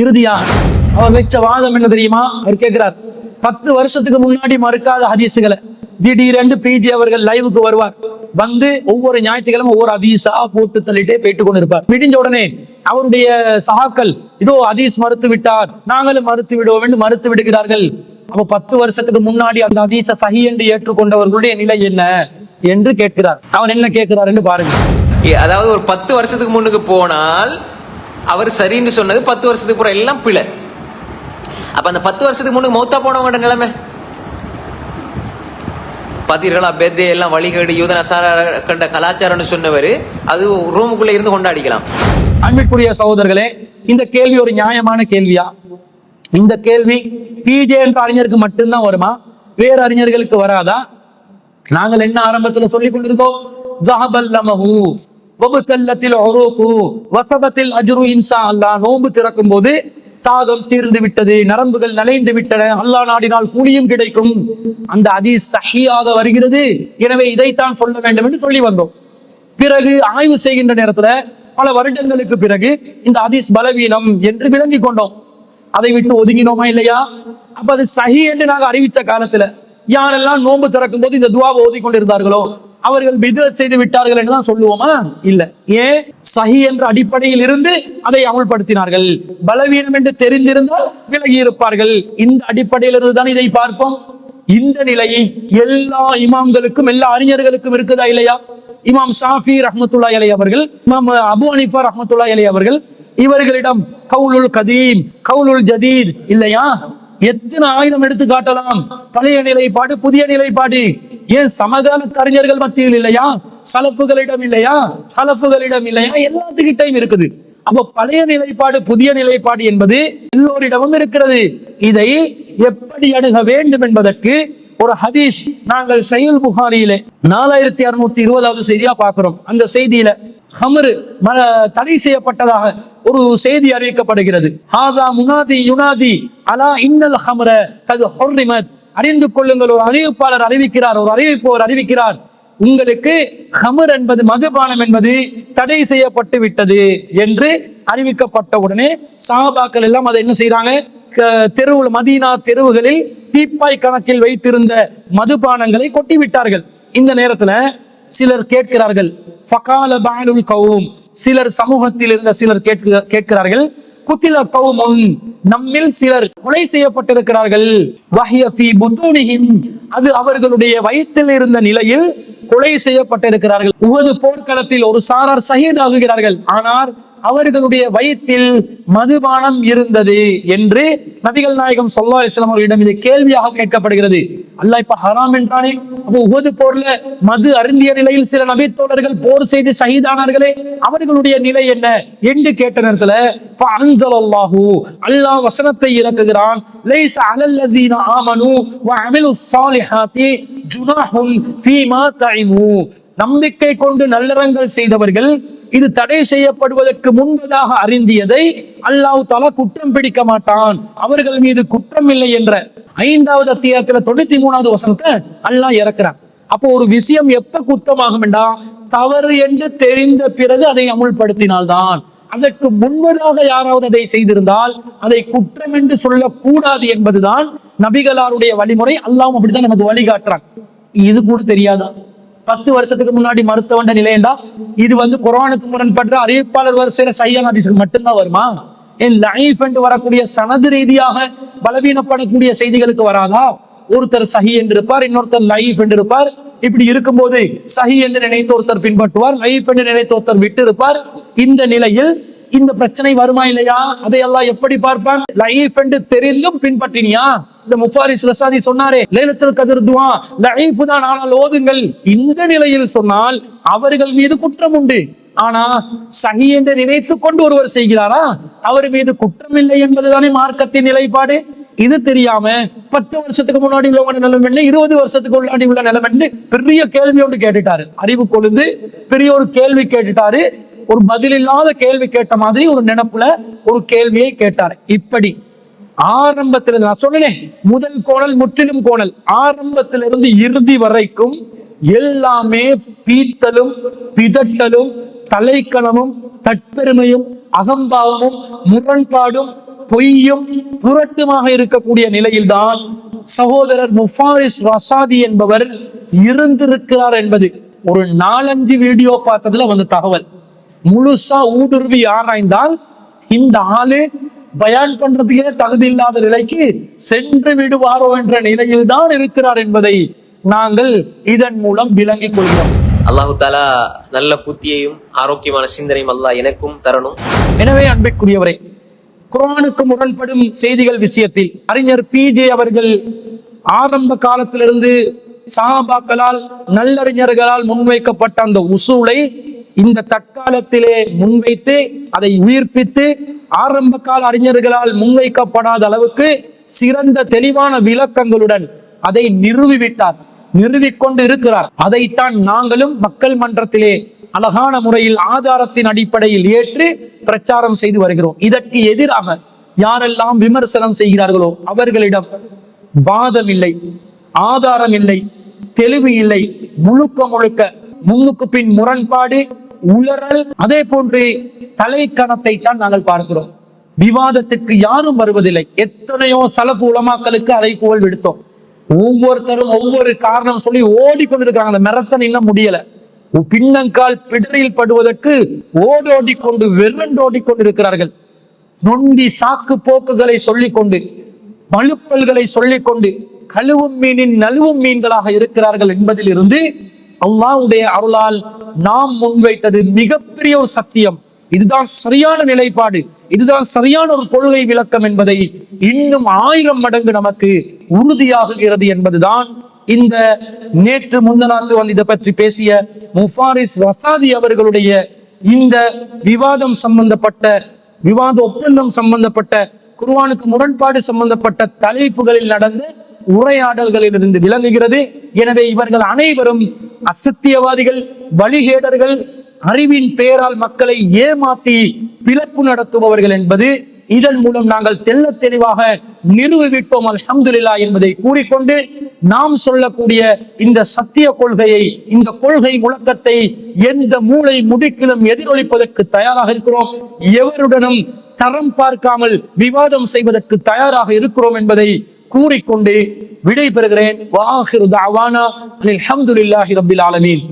இறுதியா அவர் வச்ச வாதம் என்ன தெரியுமா? அவர் கேட்கிறார் பத்து வருஷத்துக்கு முன்னாடி மறுக்காத ஹதீஸுகளை. திடீரென்று பிஜி அவர்கள் லைவுக்கு வருவார். வந்து ஒவ்வொரு ஞாயிற்றுக்கிழமை ஒவ்வொரு ஹதீஸா போட்டு தள்ளிட்டே போயிட்டு கொண்டு இருப்பார் விடிஞ்ச உடனே அவருடைய சகாக்கள் இதோ அதீஸ் மறுத்து விட்டார் நாங்களும் மறுத்து விடுவோம் என்று மறுத்து விடுகிறார்கள். அப்ப பத்து வருஷத்துக்கு முன்னாடி அந்த அதீச சஹி என்று ஏற்றுக்கொண்டவர்களுடைய நிலை என்ன என்று கேட்கிறார். அவர் என்ன கேட்கிறார் என்று பாருங்க. அதாவது ஒரு பத்து வருஷத்துக்கு முன்னுக்கு போனால் அவர் சரின்னு சொன்னது பத்து வருஷத்துக்கு அப்புறம் எல்லாம் பிழை. அப்ப அந்த பத்து வருஷத்துக்கு முன்னுக்கு மௌத்தா போனவங்க நிலைமை? பார்த்தீர்களா பேத்ரே எல்லாம் வழிகேடு யூதன் அசார கண்ட கலாச்சாரம்னு சொன்னவர் அது ரூமுக்குள்ள இருந்து கொண்டாடிக்கலாம் அன்பிற்குரிய சகோதரர்களே இந்த கேள்வி ஒரு நியாயமான கேள்வியா? இந்த கேள்வி பிஜே என்ற அறிஞருக்கு மட்டும்தான் வருமா? வேற அறிஞர்களுக்கு வராதா? நாங்கள் என்ன ஆரம்பத்தில் சொல்லிக் கொண்டிருக்கோம் வபுத்தல்லத்தில் உரூகு வசபத்தில் அஜுரு இன்சா அல்லாஹ். நோன்பு திறக்கும் போது தாகம் தீர்ந்து விட்டது நரம்புகள் நலைந்து விட்டன அல்லாஹ் நாடினால் கூலியும் கிடைக்கும். அந்த அதி சஹியாக வருகிறது. எனவே இதைத்தான் சொல்ல வேண்டும் என்று சொல்லி வந்தோம். பிறகு ஆய்வு செய்கின்ற நேரத்துல பல வருடங்களுக்கு பிறகு இந்த அதிஸ் பலவீனம் என்று விளங்கி கொண்டோம். அதை விட்டு ஒதுங்கினோமா இல்லையா? அப்ப அது சஹி என்று நாங்கள் அறிவித்த காலத்துல. யாரெல்லாம் நோன்பு திறக்கும் போது இந்த துவாவை ஓதிக்கொண்டிருந்தார்களோ அவர்கள் பிதத் செய்து விட்டார்கள் என்று தான் சொல்லுவோமா? இல்ல. ஏன்? சஹி என்ற அடிப்படையில் இருந்து அதை அமுல்படுத்தினார்கள். பலவீனம் என்று தெரிந்திருந்தால் விலகி இருப்பார்கள். இந்த அடிப்படையில் இருந்து தான் இதை பார்ப்போம். இந்த நிலையை எல்லா இமாம்களுக்கும் எல்லா அறிஞர்களுக்கும் இருக்குதா இல்லையா? இமாம் ஷாஃபி ரஹமத்துல்லா அலை அவர்கள் இமாம் அபு அனிஃபா ரஹமத்துல்லா அலை அவர்கள் இவர்களிடம் கவுலுல் கதீம் கவுலுல் ஜதீத் இல்லையா? எத்தனை ஆயுதம் எடுத்து காட்டலாம்? பழைய நிலைப்பாடு புதிய நிலைப்பாடு. ஏன் சமகால கலைஞர்கள் மத்தியில் இல்லையா? சலப்புகளிடம் இல்லையா? சலப்புகளிடம் இல்லையா? எல்லாத்துக்கிட்டையும் இருக்குது. அப்போ பழைய நிலைப்பாடு புதிய நிலைப்பாடு என்பது எல்லோரிடமும் இருக்கிறது. இதை எப்படி அணுக வேண்டும் என்பதற்கு ஒரு ஹதீஷ் நாங்கள் செயல் புகாரியிலே நாலாயிரத்தி அறுநூத்தி இருபதாவது செய்தியா பார்க்கிறோம். அந்த செய்தியில ஹமரு ம- தடை செய்யப்பட்டதாக ஒரு செய்தி அறிவிக்கப்படுகிறது. ஹாதா முனாதி யுனாதி அலா இன்னல் ஹமர கது ஹொர்ரிமத். அறிந்து கொள்ளுங்கள் ஒரு அறிவிப்பாளர் அறிவிக்கிறார் ஒரு அறிவிப்போர் அறிவிக்கிறார். உங்களுக்கு ஹமர் என்பது மதுபானம் என்பது தடை செய்யப்பட்டு விட்டது என்று அறிவிக்கப்பட்ட உடனே சாபாக்கள் எல்லாம் அதை என்ன செய்யறாங்க க- மதீனா தெருவுகளில் பீப்பாய் கணக்கில் வைத்திருந்த மதுபானங்களை கொட்டி விட்டார்கள் இந்த நேரத்துல சிலர் கேட்கிறார்கள் ஃபகால பாலுல் கவும் சிலர் சமூகத்தில் இருந்த சிலர் கேட்க கேட்கிறார்கள். குத்தில கவுமுன் நம்மில் சிலர் கொலை செய்யப்பட்டிருக்கிறார்கள். வஹிய அது அவர்களுடைய வயிற்றில் இருந்த நிலையில் கொலை செய்யப்பட்டிருக்கிறார்கள். உவது போர்க்களத்தில் ஒரு சாரார் சகிதாகுகிறார்கள் ஆனால் அவர்களுடைய வயிற்றில் மதுபானம் இருந்தது என்று நபிகள் நாயகம் சொல்லா இஸ்லாம் அவர்களிடம் இது கேள்வியாக கேட்கப்படுகிறது. அல்லாஹ் இப்ப ஹராம் என்றானே? அப்போ உகது போர்ல மது அருந்திய நிலையில் சில நபித்தோழர்கள் போர் செய்து சகிதானார்களே அவர்களுடைய நிலை என்ன என்று கேட்ட நேரத்துல அன்சலல்லாஹு அல்லாஹ் வசனத்தை இறக்குகிறான். லைஸ் அலல்லதீன ஆமனு வ அமிலு ஸாலிஹாத்தி ஜுனாஹுன் ஃபீமா தைமு நம்பிக்கை கொண்டு நல்லறங்கள் செய்தவர்கள் இது தடை செய்யப்படுவதற்கு முன்பதாக அறிந்தியதை அல்லாஹ் தலா குற்றம் பிடிக்க மாட்டான். அவர்கள் மீது குற்றம் இல்லை என்ற ஐந்தாவது அத்தியாயத்துல தொண்ணூத்தி மூணாவது வசனத்தை அல்லாஹ் இறக்குறான். அப்போ ஒரு விஷயம் எப்ப குற்றமாகும் என்றா தவறு என்று தெரிந்த பிறகு அதை அமுல்படுத்தினால்தான். அதற்கு முன்பதாக யாராவது அதை செய்திருந்தால் அதை குற்றம் என்று சொல்லக்கூடாது என்பதுதான் நபிகளாருடைய வழிமுறை. அல்லாமல் அப்படித்தான் நமக்கு வழிகாட்டுறான். இது கூட தெரியாதா? பத்து வருஷத்துக்கு முன்னாடி மருத்துவண்ட நிலையண்டா? இது வந்து குரானுக்கு முரண்பட்ட அறிவிப்பாளர் வரிசையில சையான் ஹதீஸுக்கு மட்டும்தான் வருமா? என் லைஃப் என்று வரக்கூடிய சனது ரீதியாக பலவீனப்படக்கூடிய செய்திகளுக்கு வராதா? ஒருத்தர் சஹி என்று இருப்பார் இன்னொருத்தர் லைஃப் என்று இருப்பார். இப்படி இருக்கும்போது சஹி என்று நினைத்து ஒருத்தர் பின்பற்றுவார் லைஃப் என்று நினைத்து ஒருத்தர் விட்டு இருப்பார் இந்த நிலையில் இந்த பிரச்சனை வருமா இல்லையா? அதையெல்லாம் எப்படி பார்ப்பான்? லைஃப் என்று தெரிந்தும் பின்பற்றினியா? இந்த முஃபாரிஸ் ரசாதி சொன்னாரே லேலத்தில் கதிர் லைஃப் தான் ஆனால் ஓதுங்கள். இந்த நிலையில் சொன்னால் அவர்கள் மீது குற்றம் உண்டு. ஆனா சஹி என்று நினைத்து கொண்டு ஒருவர் செய்கிறாரா? அவர் மீது குற்றம் இல்லை என்பதுதானே மார்க்கத்தின் நிலைப்பாடு. இது தெரியாம பத்து வருஷத்துக்கு முன்னாடி உள்ளவங்க நிலம் என்ன? இருபது வருஷத்துக்கு முன்னாடி உள்ள நிலம் பெரிய கேள்வி ஒன்று கேட்டுட்டாரு. அறிவு கொழுந்து பெரிய ஒரு கேள்வி கேட்டுட்டாரு. ஒரு பதில் இல்லாத கேள்வி கேட்ட மாதிரி ஒரு நினப்புல ஒரு கேள்வியை கேட்டார். இப்படி ஆரம்பத்துல இருந்து நான் சொன்னேன் முதல் கோணல் முற்றிலும் கோணல். ஆரம்பத்திலிருந்து இறுதி வரைக்கும் எல்லாமே பீத்தலும் பிதட்டலும் தலைக்கணமும் தற்பெருமையும் அகம்பாவமும் முரண்பாடும் பொய்யும் புரட்டுமாக இருக்கக்கூடிய நிலையில்தான் சகோதரர் முஃபாரிஸ் ரசாதி என்பவர் இருந்திருக்கிறார் என்பது. ஒரு நாலஞ்சு வீடியோ பார்த்ததுல வந்து தகவல். முழுசா ஊடுருவி ஆராய்ந்தால் இந்த ஆளு பயான் பண்றதுக்கே தகுதி இல்லாத நிலைக்கு சென்று விடுவாரோ என்ற நிலையில் தான் இருக்கிறார் என்பதை நாங்கள் இதன் மூலம் விளங்கிக் கொள்கிறோம். அல்லாஹு தாலா நல்ல புத்தியையும் ஆரோக்கியமான சிந்தனையும் அல்லாஹ் எனக்கும் தரணும். எனவே அன்பிற்குரியவரே குர்ஆனுக்கு முரண்படும் செய்திகள் விஷயத்தில் அறிஞர் பிஜே அவர்கள் ஆரம்ப காலத்திலிருந்து சஹாபாக்களால் நல்லறிஞர்களால் முன்வைக்கப்பட்ட அந்த உசூலை இந்த தற்காலத்திலே முன்வைத்து அதை உயிர்ப்பித்து ஆரம்ப கால அறிஞர்களால் முன்வைக்கப்படாத அளவுக்கு சிறந்த தெளிவான விளக்கங்களுடன் அதை நிறுவிவிட்டார். நிறுவிக்கொண்டு இருக்கிறார். அதைத்தான் நாங்களும் மக்கள் மன்றத்திலே அழகான முறையில் ஆதாரத்தின் அடிப்படையில் ஏற்று பிரச்சாரம் செய்து வருகிறோம். இதற்கு எதிராக யாரெல்லாம் விமர்சனம் செய்கிறார்களோ அவர்களிடம் வாதம் இல்லை ஆதாரம் இல்லை தெளிவு இல்லை. முழுக்க முழுக்க முன்னுக்கு பின் முரண்பாடு உளறல் அதே போன்று தலைக்கணத்தை தான் நாங்கள் பார்க்கிறோம். விவாதத்திற்கு யாரும் வருவதில்லை. எத்தனையோ சலப்பு உலமாக்களுக்கு அதை புகழ் விடுத்தோம். ஒவ்வொருத்தரும் ஒவ்வொரு காரணம் சொல்லி ஓடிக்கொண்டிருக்காங்க அந்த மெரத்தன் இன்னும் முடியல. பின்னங்கால் பிடரில் படுவதற்கு ஓடோடி கொண்டு வெறுண்டோடி கொண்டிருக்கிறார்கள் நொண்டி சாக்கு போக்குகளை சொல்லிக்கொண்டு மழுப்பல்களை சொல்லிக்கொண்டு கழுவும் மீனின் நழுவும் மீன்களாக இருக்கிறார்கள் என்பதில் இருந்து அல்லாவுடைய அருளால் நாம் முன்வைத்தது மிகப்பெரிய ஒரு சத்தியம். இதுதான் சரியான நிலைப்பாடு. இதுதான் சரியான ஒரு கொள்கை விளக்கம் என்பதை இன்னும் ஆயிரம் மடங்கு நமக்கு உறுதியாகுகிறது என்பதுதான் இந்த நேற்று முந்தநாத்து வந்து இதை பற்றி பேசிய முஃபாரிஸ் ரசாதி அவர்களுடைய இந்த விவாதம் சம்பந்தப்பட்ட விவாத ஒப்பந்தம் சம்பந்தப்பட்ட குருவானுக்கு முரண்பாடு சம்பந்தப்பட்ட தலைப்புகளில் நடந்த உரையாடல்களில் இருந்து விளங்குகிறது. எனவே இவர்கள் அனைவரும் அசத்தியவாதிகள் வழிகேடர்கள் அறிவின் பெயரால் மக்களை ஏமாத்தி பிளப்பு நடத்துபவர்கள் என்பது இதன் மூலம் நாங்கள் தெள்ள தெளிவாக நிறுவிவிட்டோம் அல்ஹம்துலில்லாஹ் என்பதை கூறிக்கொண்டு நாம் சொல்லக்கூடிய இந்த சத்திய கொள்கையை இந்த கொள்கை முழக்கத்தை எந்த மூளை முடுக்கிலும் எதிரொலிப்பதற்கு தயாராக இருக்கிறோம். எவருடனும் தரம் பார்க்காமல் விவாதம் செய்வதற்கு தயாராக இருக்கிறோம் என்பதை கூறிக்கொண்டு விடை பெறுகிறேன் வாஹிரு தஅவானா அல்ஹம்துலில்லாஹி ரபில் ஆலமீன்.